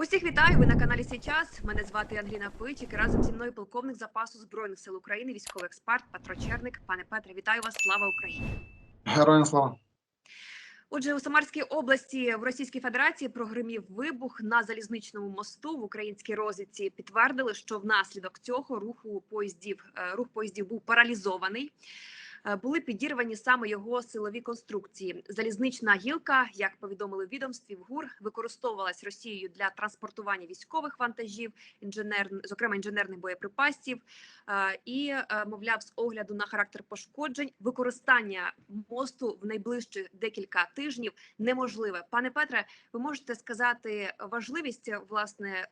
Усіх вітаю. Ви на каналі Січас. Мене звати Ангеліна Пичик. Разом зі мною полковник запасу збройних сил України, військовий експерт Петро Черник. Пане Петре, вітаю вас! Слава Україні! Героям слава. Отже, у Самарській області в Російській Федерації прогримів вибух на залізничному мосту в українській розвідці. Підтвердили, що внаслідок цього руху поїздів е, рух поїздів був паралізований. Е, Були підірвані саме його силові конструкції. Залізнична гілка, як повідомили відомстві, в ГУР використовувалась Росією для транспортування військових вантажів, інженер, зокрема інженерних боєприпасів. Е, І, е, мовляв, з огляду на характер пошкоджень, використання мосту в найближчі декілька тижнів неможливе. Пане Петре, ви можете сказати важливість власне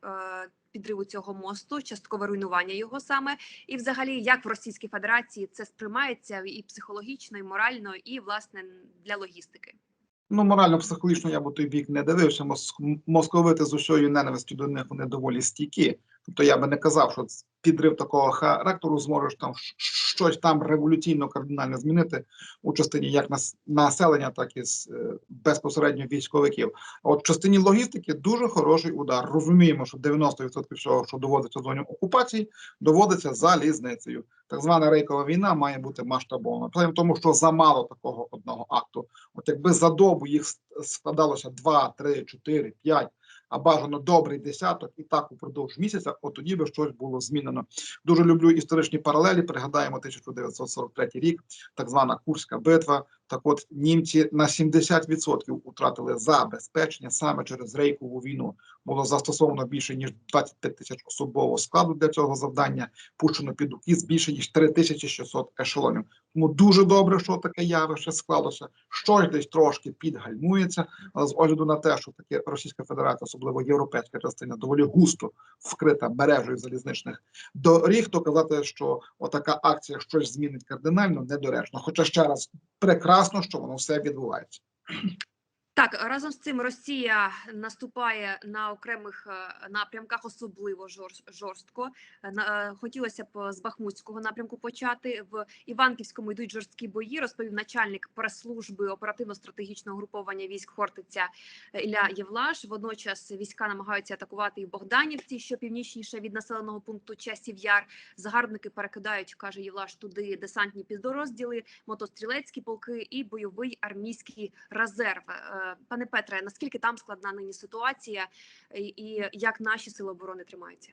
підриву цього мосту, часткове руйнування його саме, і взагалі як в Російській Федерації це сприймається і психологічно, і морально, і власне для логістики. Ну, морально-психологічно я б той бік не дивився. Моск- Московити з усією ненавистю до них вони доволі стійкі. Тобто я би не казав, що підрив такого характеру зможеш там щось там революційно кардинально змінити у частині як населення, так і е, безпосередньо військовиків. А от в частині логістики дуже хороший удар. Розуміємо, що 90% всього, що доводиться зоні окупації, доводиться залізницею. Так звана рейкова війна має бути масштабована. Проблема в тому, що замало такого одного акту. От якби за добу їх складалося 2, 3, 4, 5, а бажано добрий десяток, і так упродовж місяця, от тоді би щось було змінено. Дуже люблю історичні паралелі. Пригадаємо 1943 рік, так звана Курська битва. Так, от німці на 70% втратили забезпечення саме через рейкову війну. Було застосовано більше ніж 25 тисяч особового складу для цього завдання. Пущено під укіс більше ніж 3600 ешелонів. Тому дуже добре, що таке явище склалося. Щось десь трошки підгальмується, але з огляду на те, що таке Російська Федерація, особливо європейська частина, доволі густо вкрита мережею залізничних доріг, то казати, що отака акція щось змінить кардинально, недоречно. Хоча ще раз прекрасно, що воно все відбувається. Так, разом з цим Росія наступає на окремих е, напрямках, особливо жорс- жорстко. Е, е, Хотілося б з Бахмутського напрямку почати. В Іванківському йдуть жорсткі бої, розповів начальник прес-служби оперативно-стратегічного груповання військ Хортиця Ілля Євлаш. Водночас війська намагаються атакувати і в Богданівці, що північніше від населеного пункту Часів Яр. Загарбники перекидають, каже Євлаш, туди десантні підрозділи, мотострілецькі полки і бойовий армійський резерв. Пане Петре, наскільки там складна нині ситуація, і як наші сили оборони тримаються?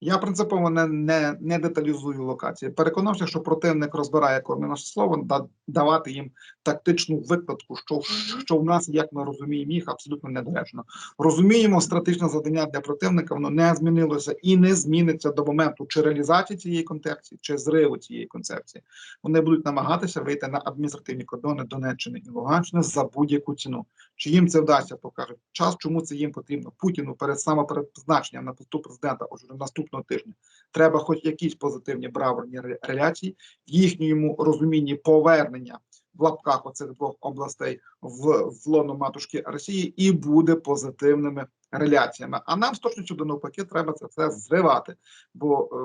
Я принципово не, не, не деталізую локації. Переконався, що противник розбирає кожне наше слово, да, давати їм тактичну викладку, що, що в нас, як ми розуміємо, їх абсолютно недоречно. Розуміємо, стратегічне завдання для противника воно не змінилося і не зміниться до моменту чи реалізації цієї концепції, чи зриву цієї концепції. Вони будуть намагатися вийти на адміністративні кордони Донеччини і Луганщини за будь-яку ціну. Чи їм це вдасться, покаже час, чому це їм потрібно Путіну перед самопередпризначенням на посту президента уже наступного тижня. Треба хоч якісь позитивні браворні реляції в їхньому розумінні повернення в лапках оцих двох областей в, в лоно матушки Росії і буде позитивними реляціями. А нам з точністю до навпаки треба це все зривати, бо е,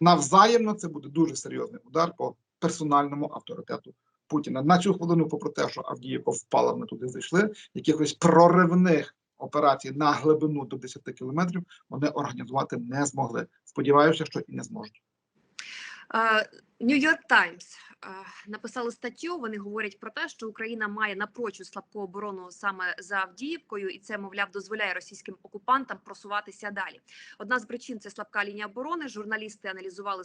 навзаємно це буде дуже серйозний удар по персональному авторитету Путіна. На цю хвилину, попри те, що Авдіївка впала, вони туди зайшли, якихось проривних операцій на глибину до 10 кілометрів вони організувати не змогли. Сподіваюся, що і не зможуть. Нью-Йорк Таймс написали статтю. Вони говорять про те, що Україна має напрочуд слабку оборону саме за Авдіївкою, і це, мовляв, дозволяє російським окупантам просуватися далі. Одна з причин це слабка лінія оборони. Журналісти аналізували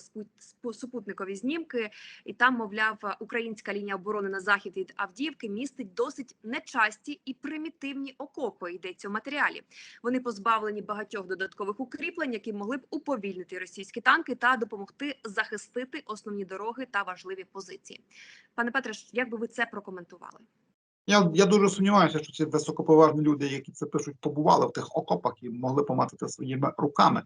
супутникові знімки, і там, мовляв, українська лінія оборони на захід від Авдіївки містить досить нечасті і примітивні окопи. Йдеться в матеріалі. Вони позбавлені багатьох додаткових укріплень, які могли б уповільнити російські танки та допомогти захистити основні дороги та важливі позиції. Пане Петре, як би ви це прокоментували? Я, я дуже сумніваюся, що ці високоповажні люди, які це пишуть, побували в тих окопах і могли помацати своїми руками.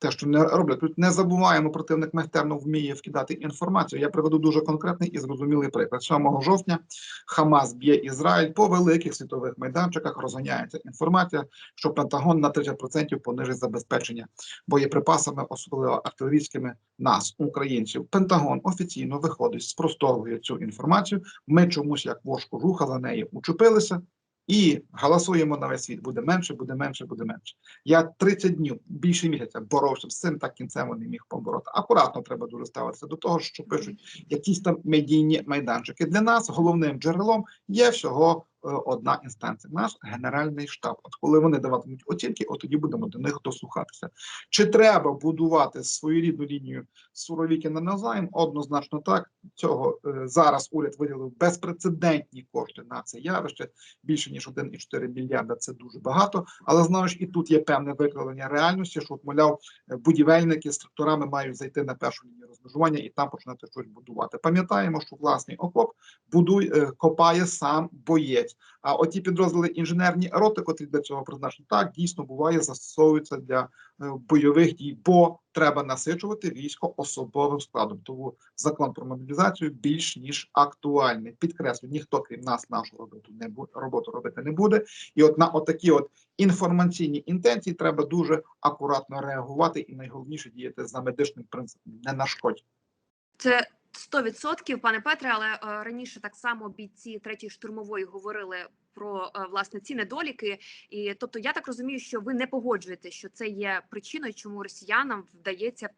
Те, що не роблять. Тут не забуваємо, противник майстерно вміє вкидати інформацію. Я приведу дуже конкретний і зрозумілий приклад. 7 жовтня Хамас б'є Ізраїль по великих світових майданчиках. Розганяється інформація, що Пентагон на 30% понижить забезпечення боєприпасами, особливо артилерійськими нас, українців. Пентагон офіційно виходить, спростовує цю інформацію. Ми чомусь як вошку жуха за неї учепилися. і голосуємо на весь світ. Буде менше, буде менше, буде менше. Я 30 днів, більше місяця боровся з цим, так кінцем не міг побороти. Акуратно треба дуже ставитися до того, що пишуть якісь там медійні майданчики. Для нас головним джерелом є всього одна інстанція. Наш генеральний штаб. От коли вони даватимуть оцінки, от тоді будемо до них дослухатися. Чи треба будувати своєрідну лінію Суровіки на назайм? Однозначно так. Цього е, зараз уряд виділив безпрецедентні кошти на це явище більше ніж 1,4 мільярда. Це дуже багато. Але знаєш, і тут є певне викривлення реальності, що от, мовляв, е, будівельники з тракторами мають зайти на першу лінію розмежування і там починати щось будувати. Пам'ятаємо, що власний окоп будує е, копає сам боєць. А оті підрозділи інженерні роти, котрі для цього призначені, так дійсно буває, застосовуються для е, бойових дій, бо треба насичувати військо особовим складом. Тому закон про мобілізацію більш ніж актуальний. Підкреслю, ніхто крім нас нашу роботу не буде роботу робити не буде. І от на отакі от інформаційні інтенції треба дуже акуратно реагувати, і найголовніше діяти за медичним принципом, не на шкоді. Це 100%, пане Петре, але е, раніше так само бійці третьої штурмової говорили про е, власне ці недоліки. І тобто, я так розумію, що ви не погоджуєте, що це є причиною, чому росіянам вдається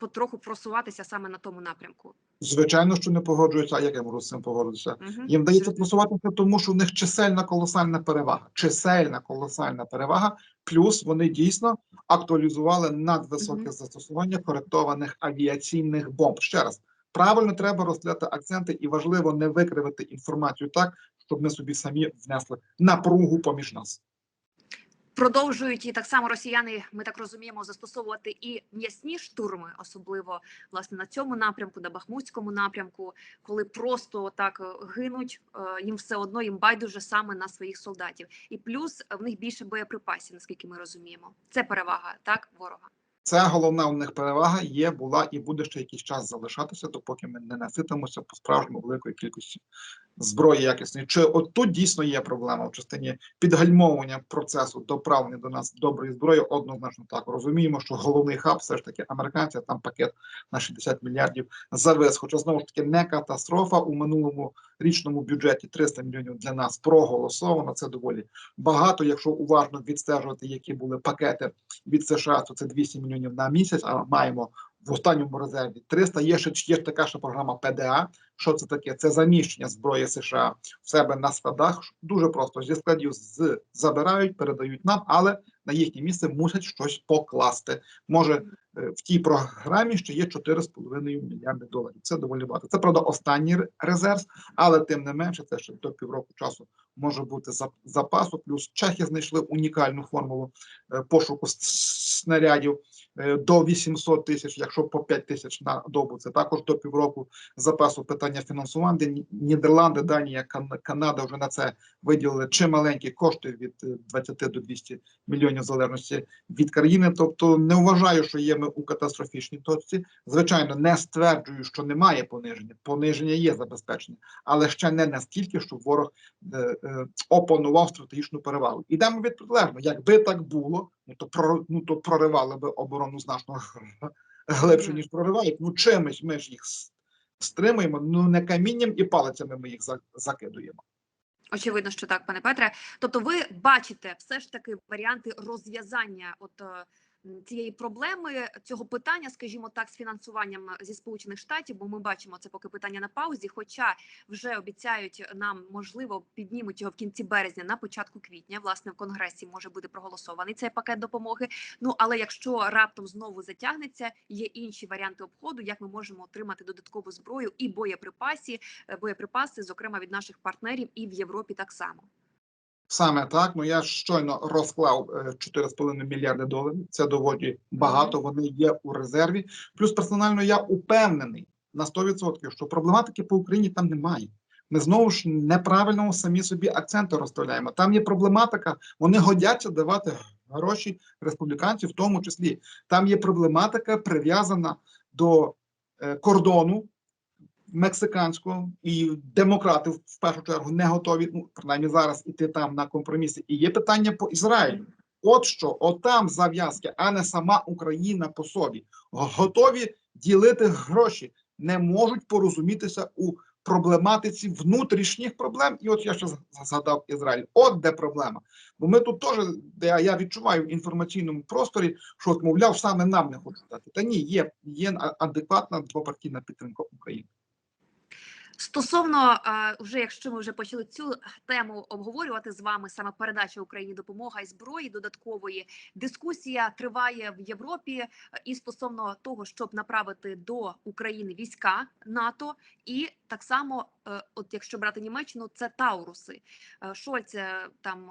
потроху просуватися саме на тому напрямку. Звичайно, що не погоджуються. А як я можу з цим погодитися? Мгм. Їм вдається просуватися, тому що в них чисельна колосальна перевага. Чисельна колосальна перевага. Плюс вони дійсно актуалізували надвисоке Мгм. застосування коректованих авіаційних бомб. Ще раз правильно треба розглядати акценти, і важливо не викривити інформацію так, щоб ми собі самі внесли напругу поміж нас. Продовжують і так само росіяни, ми так розуміємо, застосовувати і м'ясні штурми, особливо власне на цьому напрямку, на Бахмутському напрямку, коли просто так е, гинуть, е, їм все одно їм байдуже саме на своїх солдатів. І плюс в них більше боєприпасів, наскільки ми розуміємо. Це перевага так ворога. Це головна у них перевага є, була і буде ще якийсь час залишатися, допоки ми не наситимося по справжньому великої кількості зброї якісної. Чи от тут дійсно є проблема в частині підгальмовування процесу доправлення до нас доброї зброї? Однозначно так розуміємо, що головний хаб все ж таки американці, там пакет на 60 мільярдів завез. Хоча знову ж таки не катастрофа у минулому річному бюджеті 300 мільйонів для нас проголосовано. Це доволі багато. Якщо уважно відстежувати, які були пакети від США, то це 200 мільйонів на місяць. А маємо в останньому резерві 300. Є ще є така ж програма ПДА. Що це таке? Це заміщення зброї США в себе на складах. Дуже просто зі складів з забирають, передають нам, але на їхнє місце мусять щось покласти. Може е, в тій програмі ще є 4,5 мільярди доларів. Це доволі багато. Це правда останній резерв, але тим не менше, це ще до півроку часу може бути запасу. Плюс чехи знайшли унікальну формулу е, пошуку снарядів е, до 800 тисяч, якщо по 5 тисяч на добу. Це також до півроку запасу питання фінансування. Нідерланди, Данія, Канада вже на це виділили чималенькі кошти від е, 20 до 200 мільйонів в залежності від країни. Тобто не вважаю, що є ми у катастрофічній точці. Звичайно, не стверджую, що немає пониження. Пониження є забезпечення, але ще не настільки, щоб ворог е, е, опанував стратегічну перевагу. Ідемо від. Якби так було, ну то про ну то проривали би оборону значно глибше, ніж проривають. Ну чимось ми ж їх стримуємо. Ну не камінням і палицями ми їх закидуємо. Очевидно, що так, пане Петре. Тобто, ви бачите все ж таки варіанти розв'язання от е, цієї проблеми, цього питання, скажімо так, з фінансуванням зі сполучених штатів, бо ми бачимо це поки питання на паузі. Хоча вже обіцяють нам, можливо, піднімуть його в кінці березня, на початку квітня. Власне, в конгресі може бути проголосований цей пакет допомоги. Ну але якщо раптом знову затягнеться, є інші варіанти обходу, як ми можемо отримати додаткову зброю і боєприпасі, е, боєприпаси, зокрема від наших партнерів, і в Європі так само. Саме так. Ну я щойно розклав е, 4,5 мільярди доларів. Це доволі багато. Вони є у резерві. Плюс персонально я упевнений на 100%, що проблематики по Україні там немає. Ми знову ж неправильно самі собі акценти розставляємо. Там є проблематика, вони годяться давати гроші республіканців, в тому числі. Там є проблематика прив'язана до е, кордону мексиканського, і демократи в першу чергу не готові, ну принаймні зараз іти там на компроміси. І є питання по Ізраїлю. От що, от там зав'язки, а не сама Україна по собі. Готові ділити гроші, не можуть порозумітися у проблематиці внутрішніх проблем. І от я ще згадав Ізраїль. От де проблема. Бо ми тут теж, я відчуваю в інформаційному просторі, що мовляв, саме нам не хочуть дати. Та ні, є, є адекватна двопартійна підтримка України. Стосовно е, вже якщо ми вже почали цю тему обговорювати з вами, саме передача Україні допомога і зброї додаткової дискусія триває в Європі е, і стосовно того, щоб направити до України війська НАТО, і так само, е, от якщо брати Німеччину, це Тауруси. Е, Шольц е, там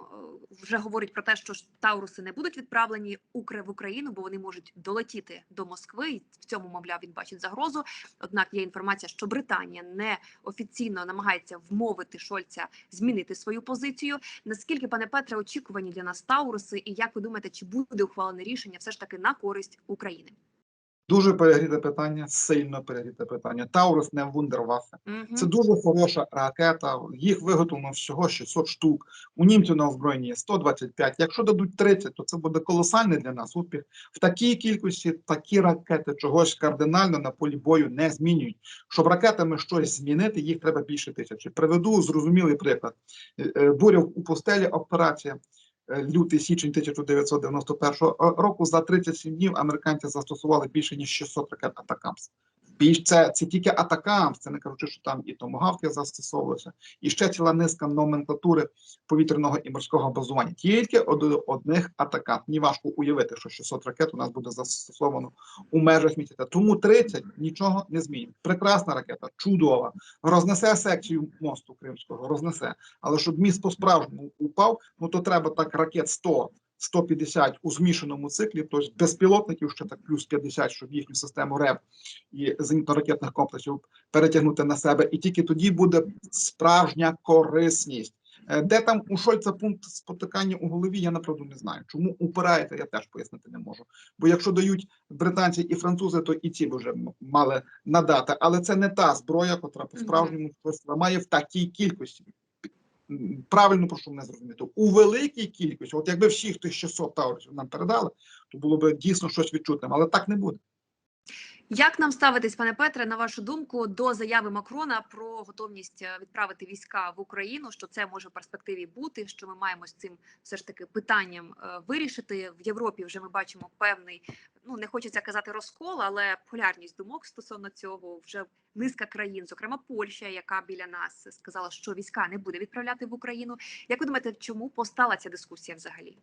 вже говорить про те, що Тауруси не будуть відправлені в Україну, бо вони можуть долетіти до Москви. І в цьому мовляв він бачить загрозу. Однак є інформація, що Британія не офіційно намагається вмовити Шольца змінити свою позицію. Наскільки, пане Петре, очікувані для нас Тауруси, і як ви думаєте, чи буде ухвалене рішення все ж таки на користь України? Дуже перегріте питання, сильно перегріте питання. Таурус не вундерваффе. Мгм. Це дуже хороша ракета. Їх виготовлено всього 600 штук. У німців на озброєнні є 125. Якщо дадуть 30, то це буде колосальний для нас успіх. В такій кількості такі ракети чогось кардинально на полі бою не змінюють. Щоб ракетами щось змінити, їх треба більше тисячі. Приведу зрозумілий приклад. Е, е, Буря у пустелі операція. Лютий січень 1991 року за 37 днів американці застосували більше ніж 600 ракет Атакамс. Більш це, це тільки Атакамс, це не кажучи, що там і томогавки застосовувалися, і ще ціла низка номенклатури повітряного і морського базування. Тільки од одних атакамс. Мені важко уявити, що 600 ракет у нас буде застосовано у межах місяця. Тому 30 нічого не змінить. Прекрасна ракета, чудова, рознесе секцію мосту Кримського, рознесе. Але щоб міст по-справжньому упав, ну то треба так ракет 100, 150 у змішаному циклі, тобто безпілотників ще так плюс 50, щоб їхню систему РЕБ і зенітно-ракетних комплексів перетягнути на себе. І тільки тоді буде справжня корисність. Е, Де там у Шольца пункт спотикання у голові, я направду не знаю. Чому упираєте, я теж пояснити не можу. Бо якщо дають британці і французи, то і ці б вже мали надати. Але це не та зброя, котра по справжньому щось має в такій кількості. Правильно прошу мене зрозуміти. У великій кількості, от якби всі тих 600 таурів нам передали, то було б дійсно щось відчутним, але так не буде. Як нам ставитись, пане Петре, на вашу думку, до заяви Макрона про готовність е, відправити війська в Україну? Що це може в перспективі бути? Що ми маємо з цим все ж таки питанням е, вирішити в Європі? Вже ми бачимо певний, ну не хочеться казати розкол, але полярність думок стосовно цього вже низка країн, зокрема Польща, яка біля нас сказала, що війська не буде відправляти в Україну. Як ви думаєте, чому постала ця дискусія взагалі?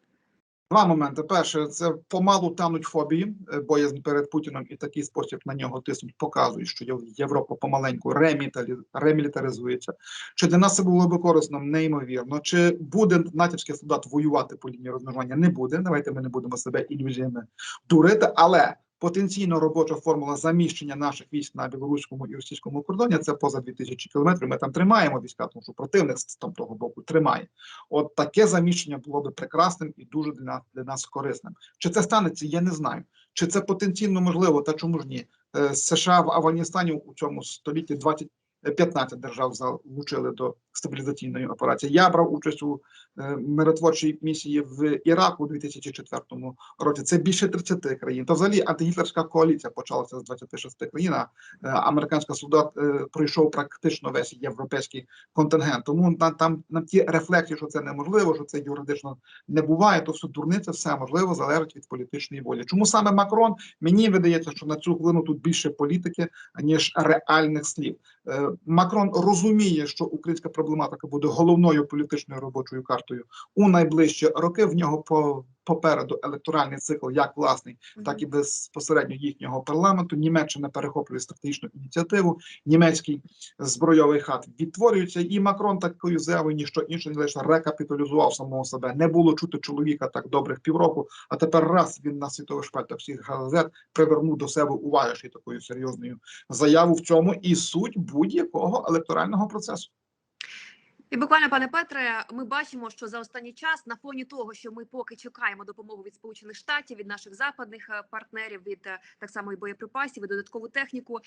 Два моменти. Перше, це помалу тануть фобії, е, боязнь перед Путіном і такий спосіб на нього тиснуть, показують, що Єв- Європа помаленьку реміталі- ремілітаризується. Чи для нас це було би корисно? Неймовірно. Чи буде натівський солдат воювати по лінії розмежування? Не буде. Давайте ми не будемо себе ілюзіями дурити, але. Потенційно робоча формула заміщення наших військ на білоруському і російському кордоні це поза 2000 кілометрів. Ми там тримаємо війська, тому що противник з того боку тримає. От таке заміщення було би прекрасним і дуже для нас для нас корисним. Чи це станеться? Я не знаю. Чи це потенційно можливо, та чому ж ні? Е, США в Афганістані у цьому столітті 20 е, 15 держав залучили до стабілізаційної операції. Я брав участь у е, миротворчій місії в Іраку у 2004 році. Це більше 30 країн. То взагалі антигітлерська коаліція почалася з 26 країн. А е, американський солдат е, пройшов практично весь європейський контингент. Тому на там на ті рефлексії, що це неможливо, що це юридично не буває, то все дурниця, все можливо залежить від політичної волі. Чому саме Макрон? Мені видається, що на цю хвилину тут більше політики ніж реальних слів. Макрон розуміє, що українська проблематика буде головною політичною робочою картою у найближчі роки. В нього по попереду електоральний цикл, як власний, так і безпосередньо їхнього парламенту. Німеччина перехоплює стратегічну ініціативу. Німецький збройовий хат відтворюється, і Макрон такою заявою ніщо інше не лише рекапіталізував самого себе. Не було чути чоловіка так добрих півроку. А тепер раз він на світових шпальтах всіх газет привернув до себе уваги ще такою серйозною заяву в цьому і суть будь-якого електорального процесу. І буквально, пане Петре, ми бачимо, що за останній час, на фоні того, що ми поки чекаємо допомогу від Сполучених Штатів, від наших западних е, партнерів, від е, так само і боєприпасів, і додаткову техніку,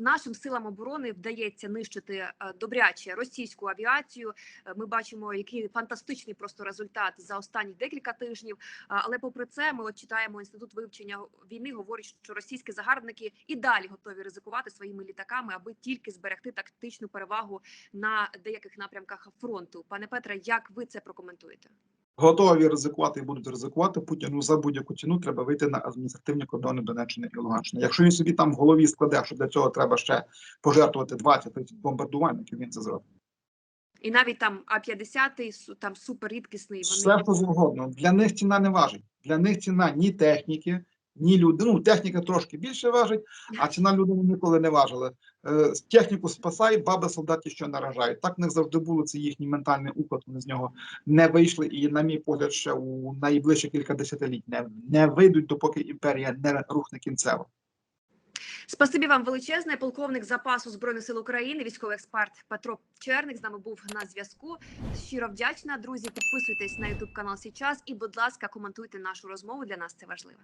нашим силам оборони вдається нищити е, добряче російську авіацію. Ми бачимо, який фантастичний просто результат за останні декілька тижнів. Але попри це, ми от читаємо інститут вивчення війни. Говорить, що російські загарбники і далі готові ризикувати своїми літаками, аби тільки зберегти тактичну перевагу на деяких напрямках фронту. Пане Петре, як ви це прокоментуєте? Готові ризикувати і будуть ризикувати Путіну за будь-яку ціну треба вийти на адміністративні кордони Донеччини і Луганщини. Якщо він собі там в голові складе, що для цього треба ще пожертвувати 20-30 бомбардувальників, він це зробить. І навіть там А 50 су- там суперрідкісний. Все, що завгодно. Для них ціна не важить. Для них ціна ні техніки, ні люди. Ну, техніка трошки більше важить, а ціна людини ніколи не важила. Е, техніку спасай, баби солдати що наражають. Так в них завжди було це їхній ментальний уклад. Вони з нього не вийшли, і, на мій погляд, ще у найближчі кілька десятиліть не, не вийдуть, допоки імперія не рухне кінцево. Спасибі вам величезне. Полковник запасу збройних сил України, військовий експерт Петро Черник з нами був на зв'язку. Щиро вдячна. Друзі, підписуйтесь на Ютуб канал Січас і, будь ласка, коментуйте нашу розмову. Для нас це важливо.